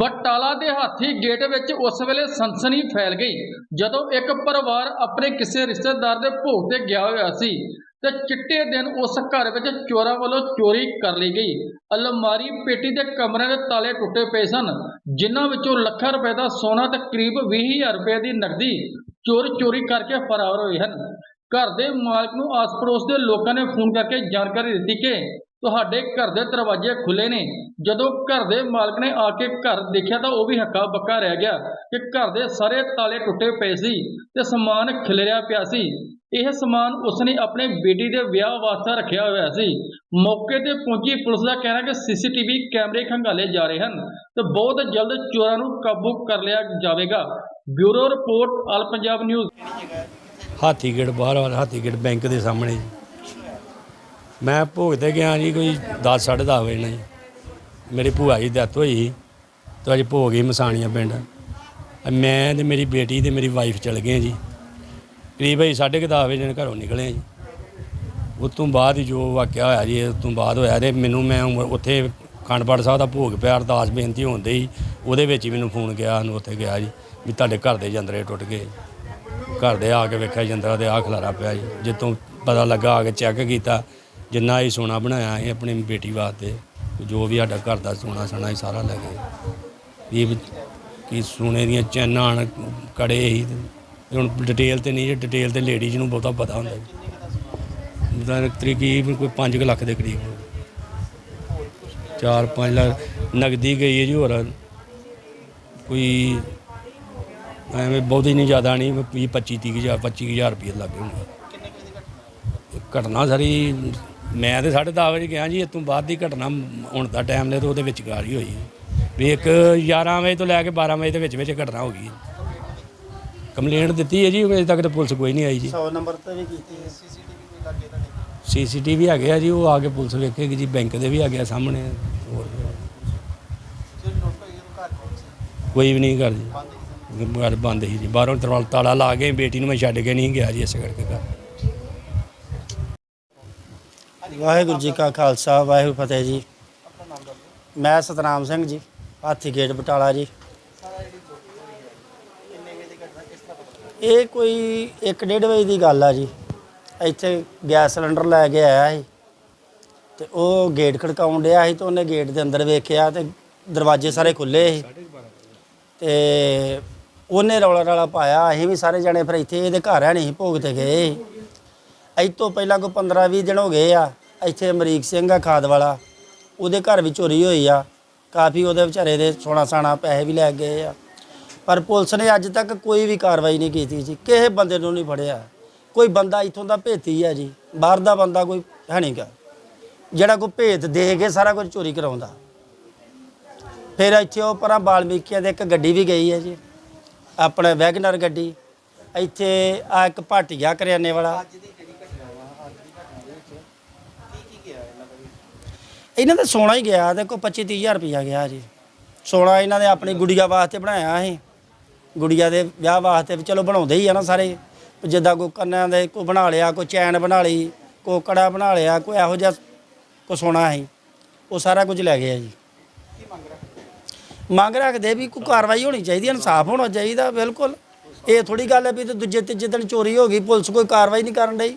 ਬਟਾਲਾ ਦੇ ਹਾਥੀ ਗੇਟ ਵਿੱਚ ਉਸ ਵੇਲੇ ਸਨਸਨੀ ਫੈਲ ਗਈ, ਜਦੋਂ ਇੱਕ ਪਰਿਵਾਰ ਆਪਣੇ ਕਿਸੇ ਰਿਸ਼ਤੇਦਾਰ ਦੇ ਭੋਗ ਤੇ ਗਿਆ ਹੋਇਆ ਸੀ ਤੇ ਚਿੱਟੇ ਦਿਨ ਉਸ ਘਰ ਵਿੱਚ ਚੋਰਾਂ ਵੱਲੋਂ ਚੋਰੀ ਕਰ ਲਈ ਗਈ। ਅਲਮਾਰੀ ਪੇਟੀ ਦੇ ਕਮਰੇ ਦੇ ਤਾਲੇ ਟੁੱਟੇ ਪਏ ਸਨ, ਜਿਨ੍ਹਾਂ ਵਿੱਚੋਂ ਲੱਖਾਂ ਰੁਪਏ ਦਾ ਸੋਨਾ ਤੇ ਕਰੀਬ 20000 ਰੁਪਏ ਦੀ ਨਕਦੀ ਚੋਰ ਚੋਰੀ ਕਰਕੇ ਫਰਾਰ ਹੋਏ ਹਨ। ਘਰ ਦੇ ਮਾਲਕ ਨੂੰ ਆਸ-ਪੜੋਸ ਦੇ ਲੋਕਾਂ ਨੇ ਫੋਨ ਕਰਕੇ ਜਾਣਕਾਰੀ ਦਿੱਤੀ ਕਿ ਤੁਹਾਡੇ ਘਰ ਦੇ ਦਰਵਾਜ਼ੇ ਖੁੱਲੇ ਨੇ। ਜਦੋਂ ਘਰ ਦੇ ਮਾਲਕ ਨੇ ਆ ਕੇ ਘਰ ਦੇਖਿਆ ਤਾਂ ਉਹ ਵੀ ਹੱਕਾ ਬੱਕਾ ਰਹਿ ਗਿਆ ਕਿ ਘਰ ਦੇ ਸਾਰੇ ਤਾਲੇ ਟੁੱਟੇ ਪਏ ਸੀ ਤੇ ਸਮਾਨ ਖਿਲਰਿਆ ਪਿਆ ਸੀ। ਇਹ ਸਮਾਨ ਉਸਨੇ ਆਪਣੇ ਬੇਟੀ ਦੇ ਵਿਆਹ ਵਾਸਤੇ ਰੱਖਿਆ ਹੋਇਆ ਸੀ। ਮੌਕੇ ਤੇ ਪਹੁੰਚੀ ਪੁਲਿਸ ਦਾ ਕਹਿਣਾ ਕਿ ਸੀਸੀਟੀਵੀ ਕੈਮਰੇ ਖੰਗਾਲੇ ਜਾ ਰਹੇ ਹਨ ਤੇ ਬਹੁਤ ਜਲਦ ਚੋਰਾਂ ਨੂੰ ਕਾਬੂ ਕਰ ਲਿਆ ਜਾਵੇਗਾ। Bureau report, all Punjab news. Hathigate ਬਾਹਰ ਵਾਲਾ ਬੈਂਕ ਦੇ ਸਾਹਮਣੇ। ਮੈਂ ਭੋਗ ਤੇ ਗਿਆ ਜੀ ਕੋਈ 10 10:30 ਵਜੇ ਨਾਲ ਜੀ ਮੇਰੀ ਭੂਆ ਜੀ ਡੈਥ ਹੋਈ ਸੀ ਤੇ ਅੱਜ ਭੋਗ ਹੀ ਮਸਾਣੀਆਂ ਪਿੰਡ। ਮੈਂ ਤੇ ਮੇਰੀ ਬੇਟੀ ਤੇ ਮੇਰੀ ਵਾਈਫ ਚਲ ਗਏ ਜੀ। ਕਰੀਬ ਅਸੀਂ 10:30 ਵਜੇ ਨਾਲ ਘਰੋਂ ਨਿਕਲੇ ਜੀ। ਉਸ ਤੋਂ ਬਾਅਦ ਹੀ ਜੋ ਵਾਕਿਆ ਹੋਇਆ ਜੀ, ਉਸ ਤੋਂ ਬਾਅਦ ਹੋਇਆ ਤੇ ਮੈਨੂੰ ਮੈਂ ਉਮ- ਉੱਥੇ ਖੰਡਪੜ ਸਾਹਿਬ ਦਾ ਭੋਗ ਪਿਆ, ਅਰਦਾਸ ਬੇਨਤੀ ਹੁੰਦੇ ਹੀ ਉਹਦੇ ਵਿੱਚ ਹੀ ਮੈਨੂੰ ਫੋਨ ਗਿਆ ਨੂੰ ਉੱਥੇ ਗਿਆ ਜੀ, ਵੀ ਤੁਹਾਡੇ ਘਰ ਦੇ ਜੰਦਰੇ ਟੁੱਟ ਗਏ। ਘਰ ਦੇ ਆ ਕੇ ਵੇਖਿਆ, ਜੰਦਰਾ ਤੇ ਆ ਖਲਾਰਾ ਪਿਆ ਜੀ। ਜਿੱਤੋਂ ਪਤਾ ਲੱਗਾ ਆ ਕੇ ਚੈੱਕ ਕੀਤਾ ਜਿੰਨਾ ਹੀ ਸੋਨਾ ਬਣਾਇਆ ਇਹ ਆਪਣੀ ਬੇਟੀ ਵਾਸਤੇ ਜੋ ਵੀ ਸਾਡਾ ਘਰ ਦਾ ਸੋਨਾ ਸਣਾ ਹੀ ਸਾਰਾ ਲੈ ਗਏ। ਇਹ ਕੀ ਸੋਨੇ ਦੀਆਂ ਚੈਨਾਂ ਹਨ, ਕੜੇ ਹੀ ਹੁਣ ਡਿਟੇਲ ਤੇ ਨਹੀਂ ਡਿਟੇਲ ਤੇ ਲੇਡੀਜ਼ ਨੂੰ ਬਹੁਤਾ ਪਤਾ ਹੁੰਦਾ। ਜੀ ਉਹਦਾ ਤਕਰੀਬਨ ਕੋਈ 5 ਲੱਖ ਦੇ ਕਰੀਬ 4-5 ਲੱਖ ਨਗਦੀ ਗਈ ਹੈ ਜੀ ਹੋਰ। ਕੋਈ ਐਵੇਂ ਬਹੁਤੀ ਨਹੀਂ ਜ਼ਿਆਦਾ ਨਹੀਂ 20 25 30 ਹਜ਼ਾਰ 25 ਹਜ਼ਾਰ ਰੁਪਏ ਲੱਗ ਹੋਣਗੇ ਘਟਨਾ ਸਾਰੀ ਮੈਂ ਤੇ 10:30 ਵਜੇ ਗਿਆ ਜੀ ਇਸ ਤੋਂ ਬਾਅਦ ਦੀ ਘਟਨਾ ਹੁਣ ਦਾ ਟਾਈਮ ਨੇ ਤੇ ਉਹਦੇ ਵਿੱਚ ਗਾਰ ਹੀ ਹੋਈ। ਵੀ ਇੱਕ 11 ਵਜੇ ਤੋਂ ਲੈ ਕੇ 12 ਵਜੇ ਦੇ ਵਿੱਚ ਵਿੱਚ ਘਟਨਾ ਹੋ ਗਈ। ਕੰਪਲੇਂਟ ਦਿੱਤੀ ਹੈ ਜੀ ਅਜੇ ਤੱਕ ਤਾਂ ਪੁਲਿਸ ਕੋਈ ਨਹੀਂ ਆਈ ਜੀ। 100 ਨੰਬਰ ਤੇ ਵੀ ਕੀਤੀ ਹੈ। ਸੀਸੀਟੀਵੀ ਹੈਗੇ ਆ ਜੀ ਉਹ ਆ ਕੇ ਪੁਲਿਸ ਵੇਖੇਗੀ ਜੀ ਬੈਂਕ ਦੇ ਵੀ ਹੈਗੇ ਆ ਸਾਹਮਣੇ। ਹੋਰ ਵੀ ਆ। ਕੋਈ ਵੀ ਨਹੀਂ ਘਰ ਜੀ। ਘਰ ਬੰਦ ਸੀ ਜੀ। ਬਾਹਰੋਂ ਤਰਵਾਲ ਤਾਲਾ ਲਾ ਕੇ ਬੇਟੀ ਨੂੰ ਮੈਂ ਛੱਡ ਕੇ ਨਹੀਂ ਗਿਆ ਜੀ ਇਸੇ ਕਰਕੇ ਘਰ। ਵਾਹਿਗੁਰੂ ਜੀ ਕਾ ਖਾਲਸਾ, ਵਾਹਿਗੁਰੂ ਫਤਿਹ ਜੀ। ਮੈਂ ਸਤਨਾਮ ਸਿੰਘ ਜੀ, ਹਾਥੀ ਗੇਟ ਬਟਾਲਾ ਜੀ। ਇਹ ਕੋਈ 1:30 ਵਜੇ ਦੀ ਗੱਲ ਆ ਜੀ। ਇੱਥੇ ਗੈਸ ਸਿਲੰਡਰ ਲੈ ਕੇ ਆਇਆ ਸੀ। ਤੇ ਉਹ ਗੇਟ ਖੜਕਾਉਣ ਡਿਆ ਸੀ ਤੇ ਉਹਨੇ ਗੇਟ ਦੇ ਅੰਦਰ ਵੇਖਿਆ ਤੇ ਦਰਵਾਜ਼ੇ ਸਾਰੇ ਖੁੱਲੇ ਸੀ। ਤੇ ਉਹਨੇ ਰੌਲਾ ਰੌਲਾ ਪਾਇਆ, ਅਸੀਂ ਵੀ ਸਾਰੇ ਜਣੇ ਫਿਰ ਇੱਥੇ, ਇਹਦੇ ਘਰ ਹੈ ਨਹੀਂ ਭੋਗ ਤੇ ਗਏ ਇਹ ਤੋਂ ਪਹਿਲਾਂ ਕੋਈ 15 20 ਦਿਨ ਹੋ ਗਏ ਆ। ਇੱਥੇ ਅਮਰੀਕ ਸਿੰਘ ਆ ਖਾਦ ਵਾਲਾ, ਉਹਦੇ ਘਰ ਵੀ ਚੋਰੀ ਹੋਈ ਆ। ਕਾਫੀ ਉਹਦੇ ਵਿਚਾਰੇ ਦੇ ਸੋਨਾ ਸਾਣਾ ਪੈਸੇ ਵੀ ਲੈ ਗਏ ਆ। ਪਰ ਪੁਲਿਸ ਨੇ ਅੱਜ ਤੱਕ ਕੋਈ ਵੀ ਕਾਰਵਾਈ ਨਹੀਂ ਕੀਤੀ ਜੀ। ਕਿਸੇ ਬੰਦੇ ਨੂੰ ਨਹੀਂ ਫੜਿਆ। ਕੋਈ ਬੰਦਾ ਇੱਥੋਂ ਦਾ ਭੇਤੀ ਆ ਜੀ। ਬਾਹਰ ਦਾ ਬੰਦਾ ਕੋਈ ਹੈ ਨਹੀਂਗਾ ਜਿਹੜਾ ਕੋਈ ਭੇਤ ਦੇ ਕੇ ਸਾਰਾ ਕੁਝ ਚੋਰੀ ਕਰਾਉਂਦਾ। ਫਿਰ ਇੱਥੇ ਉਹ ਪਰਾਂ ਬਾਲਮੀਕੀਆਂ ਦੇ ਇੱਕ ਗੱਡੀ ਵੀ ਗਈ ਹੈ ਜੀ। ਆਪਣੇ ਵੈਗਨਰ ਗੱਡੀ। ਇੱਥੇ ਆ ਇੱਕ ਭਾਟੀਆ ਕਰਿਆਨੇ ਵਾਲਾ। ਇਹਨਾਂ ਦਾ ਸੋਨਾ ਹੀ ਗਿਆ, ਦੇਖੋ 25 30000 ਰੁਪਇਆ ਗਿਆ ਜੀ। ਸੋਨਾ ਇਹਨਾਂ ਨੇ ਆਪਣੀ ਗੁੜੀਆ ਵਾਸਤੇ ਬਣਾਇਆ ਸੀ। ਗੁੜੀਆ ਦੇ ਵਿਆਹ ਵਾਸਤੇ ਵੀ ਚਲੋ ਬਣਾਉਂਦੇ ਹੀ ਆ ਨਾ ਸਾਰੇ। ਜਿੱਦਾਂ ਕੋਈ ਕੰਨਾਂ ਦੇ ਕੋ ਬਣਾ ਲਿਆ, ਕੋਈ ਚੈਨ ਬਣਾ ਲਈ, ਕੋਈ ਕੜਾ ਬਣਾ ਲਿਆ, ਕੋਈ ਇਹੋ ਜਿਹਾ ਕੋ ਸੋਨਾ ਸੀ। ਉਹ ਸਾਰਾ ਕੁਝ ਲੈ ਗਿਆ ਜੀ। ਮੰਗ ਰੱਖਦੇ ਵੀ ਕੋਈ ਕਾਰਵਾਈ ਹੋਣੀ ਚਾਹੀਦੀ ਇਨਸਾਫ ਹੋਣਾ ਚਾਹੀਦਾ, ਬਿਲਕੁਲ। ਇਹ ਥੋੜੀ ਗੱਲ ਹੈ ਵੀ ਤੇ ਦੂਜੇ ਤੀਜੇ ਦਿਨ ਚੋਰੀ ਹੋ ਗਈ, ਪੁਲਿਸ ਕੋਈ ਕਾਰਵਾਈ ਨਹੀਂ ਕਰਨ ਡਈ।